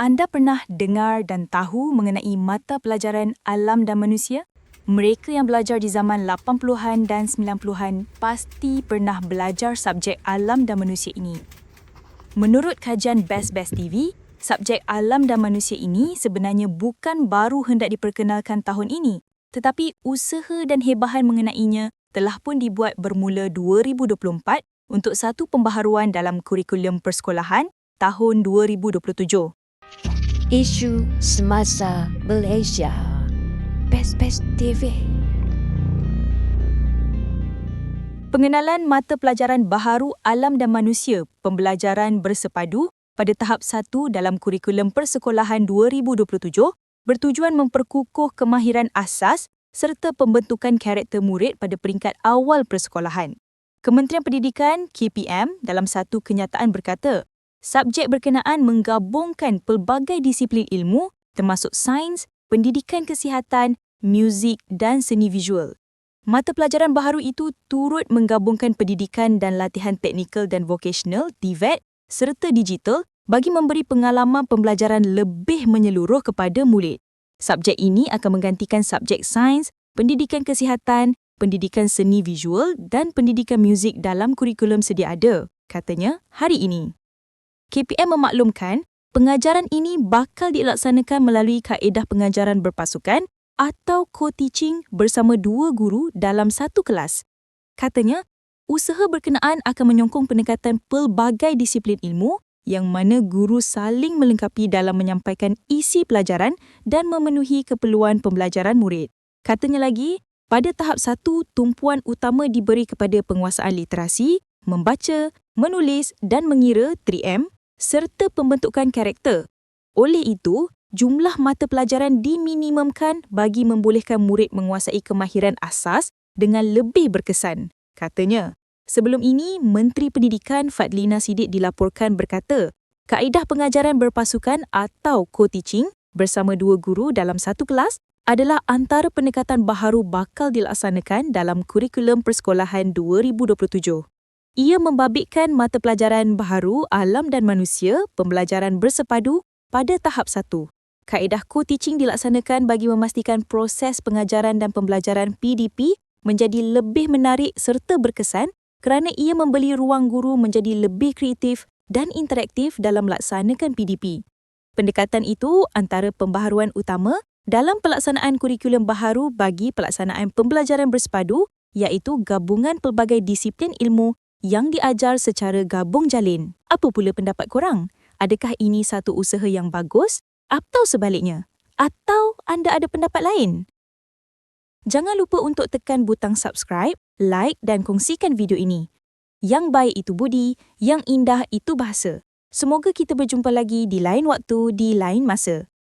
Anda pernah dengar dan tahu mengenai mata pelajaran alam dan manusia? Mereka yang belajar di zaman 80-an dan 90-an pasti pernah belajar subjek alam dan manusia ini. Menurut kajian Best Best TV, subjek alam dan manusia ini sebenarnya bukan baru hendak diperkenalkan tahun ini, tetapi usaha dan hebahan mengenainya telah pun dibuat bermula 2024 untuk satu pembaharuan dalam kurikulum persekolahan tahun 2027. Isu semasa Malaysia. Best Best TV. Pengenalan mata pelajaran baharu alam dan manusia pembelajaran bersepadu pada tahap 1 dalam kurikulum persekolahan 2027 bertujuan memperkukuh kemahiran asas serta pembentukan karakter murid pada peringkat awal persekolahan. Kementerian Pendidikan KPM dalam satu kenyataan berkata, subjek berkenaan menggabungkan pelbagai disiplin ilmu termasuk sains, pendidikan kesihatan, muzik dan seni visual. Mata pelajaran baharu itu turut menggabungkan pendidikan dan latihan teknikal dan vocational TVET serta digital bagi memberi pengalaman pembelajaran lebih menyeluruh kepada murid. Subjek ini akan menggantikan subjek sains, pendidikan kesihatan, pendidikan seni visual dan pendidikan muzik dalam kurikulum sedia ada, katanya hari ini. KPM memaklumkan pengajaran ini bakal dilaksanakan melalui kaedah pengajaran berpasukan atau co-teaching bersama dua guru dalam satu kelas. Katanya, usaha berkenaan akan menyokong pendekatan pelbagai disiplin ilmu yang mana guru saling melengkapi dalam menyampaikan isi pelajaran dan memenuhi keperluan pembelajaran murid. Katanya lagi, pada tahap satu, tumpuan utama diberi kepada penguasaan literasi, membaca, menulis dan mengira 3M serta pembentukan karakter. Oleh itu, jumlah mata pelajaran diminimumkan bagi membolehkan murid menguasai kemahiran asas dengan lebih berkesan, katanya. Sebelum ini, Menteri Pendidikan Fadlina Sidik dilaporkan berkata, kaedah pengajaran berpasukan atau co-teaching bersama dua guru dalam satu kelas adalah antara pendekatan baharu bakal dilaksanakan dalam kurikulum persekolahan 2027. Ia membabitkan mata pelajaran baharu alam dan manusia pembelajaran bersepadu pada tahap satu kaedah co-teaching dilaksanakan bagi memastikan proses pengajaran dan pembelajaran PDP menjadi lebih menarik serta berkesan kerana ia memberi ruang guru menjadi lebih kreatif dan interaktif dalam melaksanakan PDP. Pendekatan itu antara pembaharuan utama dalam pelaksanaan kurikulum baharu bagi pelaksanaan pembelajaran bersepadu iaitu gabungan pelbagai disiplin ilmu yang diajar secara gabung jalin. Apa pula pendapat korang? Adakah ini satu usaha yang bagus atau sebaliknya? Atau anda ada pendapat lain? Jangan lupa untuk tekan butang subscribe, like dan kongsikan video ini. Yang baik itu budi, yang indah itu bahasa. Semoga kita berjumpa lagi di lain waktu, di lain masa.